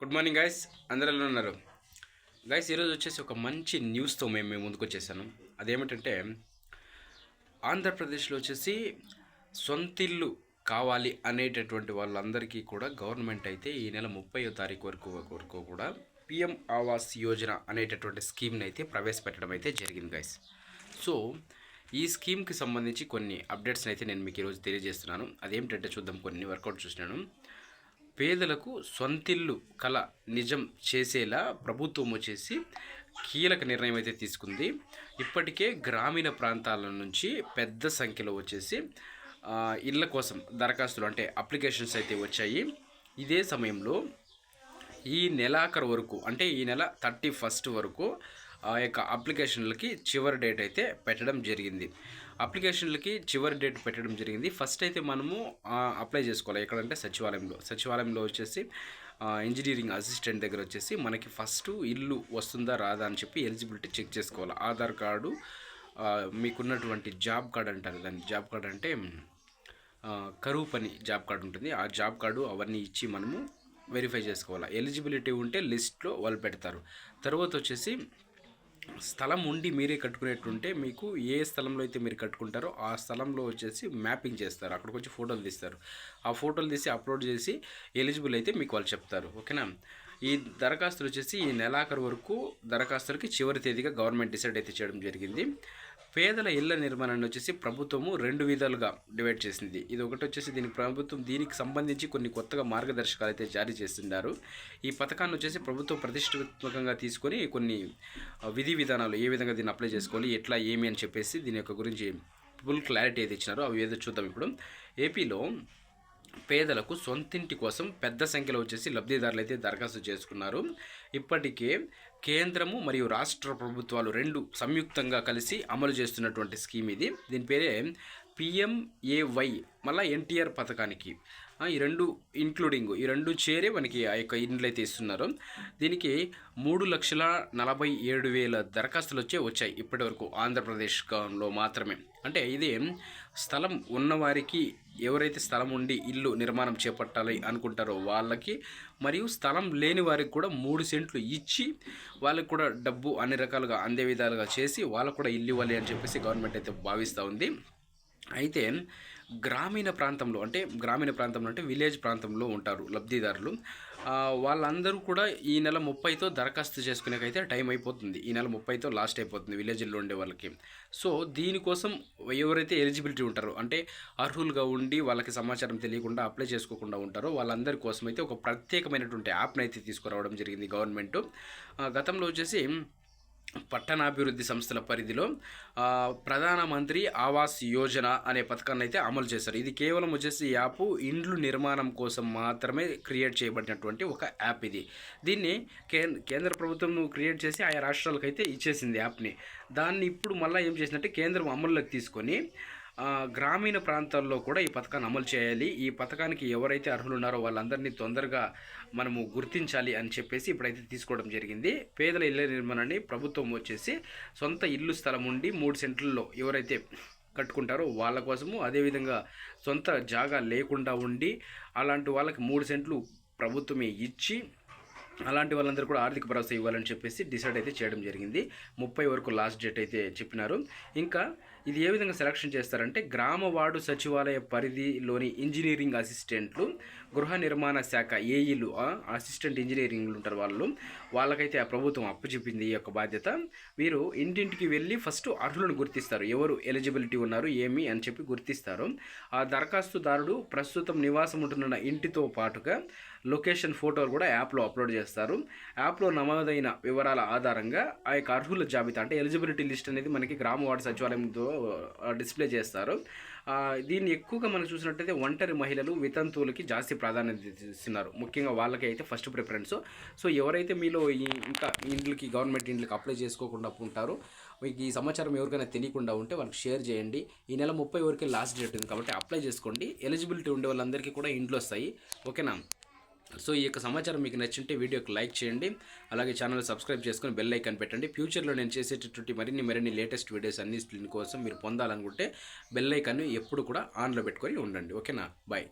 Good morning guys అందరూ ఉన్నారు. Guys ఈరోజు వచ్చేసి ఒక మంచి న్యూస్తో మేము మేము ముందుకు వచ్చేసాను. అదేమిటంటే ఆంధ్రప్రదేశ్లో వచ్చేసి సొంతిల్లు కావాలి అనేటటువంటి వాళ్ళందరికీ కూడా గవర్నమెంట్ అయితే ఈ నెల ముప్పయో తారీఖు వరకు వరకు కూడా పిఎం ఆవాస్ యోజన అనేటటువంటి స్కీమ్ని అయితే ప్రవేశపెట్టడం అయితే జరిగింది గైస్ సో ఈ స్కీమ్కి సంబంధించి కొన్ని అప్డేట్స్ని అయితే నేను మీకు ఈరోజు తెలియజేస్తున్నాను. అదేమిటంటే చూద్దాం కొన్ని వర్కౌట్ చూసినాను. పేదలకు సొంతిల్లు కళ నిజం చేసేలా ప్రభుత్వం వచ్చేసి కీలక నిర్ణయం అయితే తీసుకుంది. ఇప్పటికే గ్రామీణ ప్రాంతాల నుంచి పెద్ద సంఖ్యలో వచ్చేసి ఇళ్ళ కోసం దరఖాస్తులు అంటే అప్లికేషన్స్ అయితే వచ్చాయి. ఇదే సమయంలో ఈ నెలాఖరు వరకు అంటే ఈ నెల థర్టీ ఫస్ట్ వరకు ఆ యొక్క అప్లికేషన్లకి చివరి డేట్ అయితే పెట్టడం జరిగింది. అప్లికేషన్లకి చివరి డేట్ పెట్టడం జరిగింది. ఫస్ట్ అయితే మనము అప్లై చేసుకోవాలి. ఎక్కడంటే సచివాలయంలో. సచివాలయంలో వచ్చేసి ఇంజనీరింగ్ అసిస్టెంట్ దగ్గర వచ్చేసి మనకి ఫస్ట్ ఇల్లు వస్తుందా రాదా అని చెప్పి ఎలిజిబిలిటీ చెక్ చేసుకోవాలి. ఆధార్ కార్డు మీకున్నటువంటి జాబ్ కార్డ్ అంటారు దాన్ని. జాబ్ కార్డ్ అంటే కరువు పని జాబ్ కార్డు ఉంటుంది. ఆ జాబ్ కార్డు అవన్నీ ఇచ్చి మనము వెరిఫై చేసుకోవాలి. ఎలిజిబిలిటీ ఉంటే లిస్ట్లో వాళ్ళు పెడతారు. తర్వాత వచ్చేసి స్థలం ఉండి మీరే కట్టుకునేట్టుంటే మీకు ఏ స్థలంలో అయితే మీరు కట్టుకుంటారో ఆ స్థలంలో వచ్చేసి మ్యాపింగ్ చేస్తారు. అక్కడికి వచ్చి ఫోటోలు తీస్తారు. ఆ ఫోటోలు తీసి అప్లోడ్ చేసి ఎలిజిబుల్ అయితే మీకు వాళ్ళు చెప్తారు. ఓకేనా? ఈ దరఖాస్తులు వచ్చేసి ఈ నెలాఖరు వరకు దరఖాస్తులకి చివరి తేదీగా గవర్నమెంట్ డిసైడ్ అయితే చేయడం జరిగింది. పేదల ఇళ్ళ నిర్మాణాన్ని వచ్చేసి ప్రభుత్వము రెండు విధాలుగా డివైడ్ చేసింది. ఇది ఒకటి వచ్చేసి దీనికి ప్రభుత్వం దీనికి సంబంధించి కొన్ని కొత్తగా మార్గదర్శకాలు అయితే జారీ చేస్తున్నారు. ఈ పథకాన్ని వచ్చేసి ప్రభుత్వం ప్రతిష్టాత్మకంగా తీసుకొని కొన్ని విధి విధానాలు ఏ విధంగా దీన్ని అప్లై చేసుకోవాలి ఎట్లా ఏమి అని చెప్పేసి దీని యొక్క గురించి ఫుల్ క్లారిటీ అయితే ఇచ్చినారు. అవి ఏదో చూద్దాం ఇప్పుడు. ఏపీలో పేదలకు సొంతింటి కోసం పెద్ద సంఖ్యలో వచ్చేసి లబ్ధిదారులు అయితే దరఖాస్తు చేసుకున్నారు. ఇప్పటికే కేంద్రము మరియు రాష్ట్ర ప్రభుత్వాలు రెండు సంయుక్తంగా కలిసి అమలు చేస్తున్నటువంటి స్కీమ్ ఇది. దీని పేరే పిఎంఏవై మళ్ళీ ఎన్టీఆర్ పథకానికి. ఈ రెండు ఇంక్లూడింగ్ ఈ రెండు చేరే మనకి ఆ యొక్క ఇండ్లు అయితే ఇస్తున్నారు. దీనికి మూడు లక్షల నలభై ఏడు వేల దరఖాస్తులు వచ్చే వచ్చాయి ఇప్పటివరకు ఆంధ్రప్రదేశ్లో మాత్రమే. అంటే ఇది స్థలం ఉన్నవారికి ఎవరైతే స్థలం ఉండి ఇల్లు నిర్మాణం చేపట్టాలి అనుకుంటారో వాళ్ళకి మరియు స్థలం లేని వారికి కూడా మూడు సెంట్లు ఇచ్చి వాళ్ళకి కూడా డబ్బు అన్ని రకాలుగా అందే విధాలుగా చేసి వాళ్ళకు కూడా ఇల్లు ఇవ్వాలి అని చెప్పేసి గవర్నమెంట్ అయితే భావిస్తూ ఉంది. అయితే గ్రామీణ ప్రాంతంలో అంటే గ్రామీణ ప్రాంతంలో అంటే విలేజ్ ప్రాంతంలో ఉంటారు లబ్ధిదారులు. వాళ్ళందరూ కూడా ఈ నెల ముప్పైతో దరఖాస్తు చేసుకునేకైతే టైం అయిపోతుంది. ఈ నెల ముప్పైతో లాస్ట్ అయిపోతుంది విలేజ్లో ఉండే వాళ్ళకి. సో దీనికోసం ఎవరైతే ఎలిజిబిలిటీ ఉంటారో అంటే అర్హులుగా ఉండి వాళ్ళకి సమాచారం తెలియకుండా అప్లై చేసుకోకుండా ఉంటారో వాళ్ళందరి కోసం అయితే ఒక ప్రత్యేకమైనటువంటి యాప్ని అయితే తీసుకురావడం జరిగింది గవర్నమెంట్. గతంలో వచ్చేసి పట్టణాభివృద్ధి సంస్థల పరిధిలో ప్రధానమంత్రి ఆవాస్ యోజన అనే పథకాన్ని అయితే అమలు చేశారు. ఇది కేవలం వచ్చేసి యాప్ ఇండ్లు నిర్మాణం కోసం మాత్రమే క్రియేట్ చేయబడినటువంటి ఒక యాప్ ఇది. దీన్ని కేంద్ర ప్రభుత్వం క్రియేట్ చేసి ఆయా రాష్ట్రాలకు అయితే ఇచ్చేసింది యాప్ని. దాన్ని ఇప్పుడు మళ్ళీ ఏం చేసిందంటే కేంద్రం అమల్లోకి తీసుకొని గ్రామీణ ప్రాంతాల్లో కూడా ఈ పథకాన్ని అమలు చేయాలి. ఈ పథకానికి ఎవరైతే అర్హులు ఉన్నారో వాళ్ళందరినీ తొందరగా మనము గుర్తించాలి అని చెప్పేసి ఇప్పుడైతే తీసుకోవడం జరిగింది. పేదల ఇళ్ళ నిర్మాణాన్ని ప్రభుత్వం వచ్చేసి సొంత ఇల్లు స్థలం ఉండి మూడు సెంట్లలో ఎవరైతే కట్టుకుంటారో వాళ్ళ కోసము అదేవిధంగా సొంత జాగా లేకుండా ఉండి అలాంటి వాళ్ళకి మూడు సెంట్లు ప్రభుత్వమే ఇచ్చి అలాంటి వాళ్ళందరూ కూడా ఆర్థిక భరోసా ఇవ్వాలని చెప్పేసి డిసైడ్ అయితే చేయడం జరిగింది. ముప్పై వరకు లాస్ట్ డేట్ అయితే చెప్పినారు. ఇంకా ఇది ఏ విధంగా సెలక్షన్ చేస్తారంటే గ్రామ వార్డు సచివాలయ పరిధిలోని ఇంజనీరింగ్ అసిస్టెంట్లు గృహ నిర్మాణ శాఖ ఏఈలు అసిస్టెంట్ ఇంజనీరింగ్లు ఉంటారు వాళ్ళు. వాళ్ళకైతే ఆ ప్రభుత్వం అప్పచెప్పింది ఈ యొక్క బాధ్యత. వీరు ఇంటింటికి వెళ్ళి ఫస్ట్ అర్హులను గుర్తిస్తారు. ఎవరు ఎలిజిబిలిటీ ఉన్నారు ఏమి అని చెప్పి గుర్తిస్తారు. ఆ దరఖాస్తుదారుడు ప్రస్తుతం నివాసం ఉంటున్న ఇంటితో పాటుగా లొకేషన్ ఫోటోలు కూడా యాప్లో అప్లోడ్ చేస్తారు. యాప్లో నమోదైన వివరాల ఆధారంగా ఆ యొక్క అర్హుల జాబితా అంటే ఎలిజిబిలిటీ లిస్ట్ అనేది మనకి గ్రామ వార్డు సచివాలయంతో డిస్ప్లే చేస్తారు. దీన్ని ఎక్కువగా మనం చూసినట్టయితే ఒంటరి మహిళలు వితంతువులకి జాస్తి ప్రాధాన్యత ఇస్తున్నారు. ముఖ్యంగా వాళ్ళకి అయితే ఫస్ట్ ప్రిఫరెన్స్. సో ఎవరైతే మీలో ఇంకా ఇండ్లకి గవర్నమెంట్ ఇండ్లకి అప్లై చేసుకోకుండా ఉంటారో మీకు ఈ సమాచారం ఎవరికైనా తెలియకుండా ఉంటే వాళ్ళకి షేర్ చేయండి. ఈ నెల ముప్పై వరకే లాస్ట్ డేట్ ఉంది కాబట్టి అప్లై చేసుకోండి. ఎలిజిబిలిటీ ఉండే వాళ్ళందరికీ కూడా ఇండ్లు వస్తాయి. ఓకేనా? సో ఈ యొక్క సమాచారం మీకు నచ్చింటే వీడియోకి లైక్ చేయండి. అలాగే ఛానల్ సబ్స్క్రైబ్ చేసుకొని బెల్ ఐకాన్ పెట్టండి. ఫ్యూచర్లో నేను చేసేటటువంటి మరిన్ని మరిన్ని లేటెస్ట్ వీడియోస్ అన్ని కోసం మీరు పొందాలనుకుంటే బెల్ ఐకాన్ని ఎప్పుడు కూడా ఆన్లో పెట్టుకొని ఉండండి. ఓకేనా? బాయ్.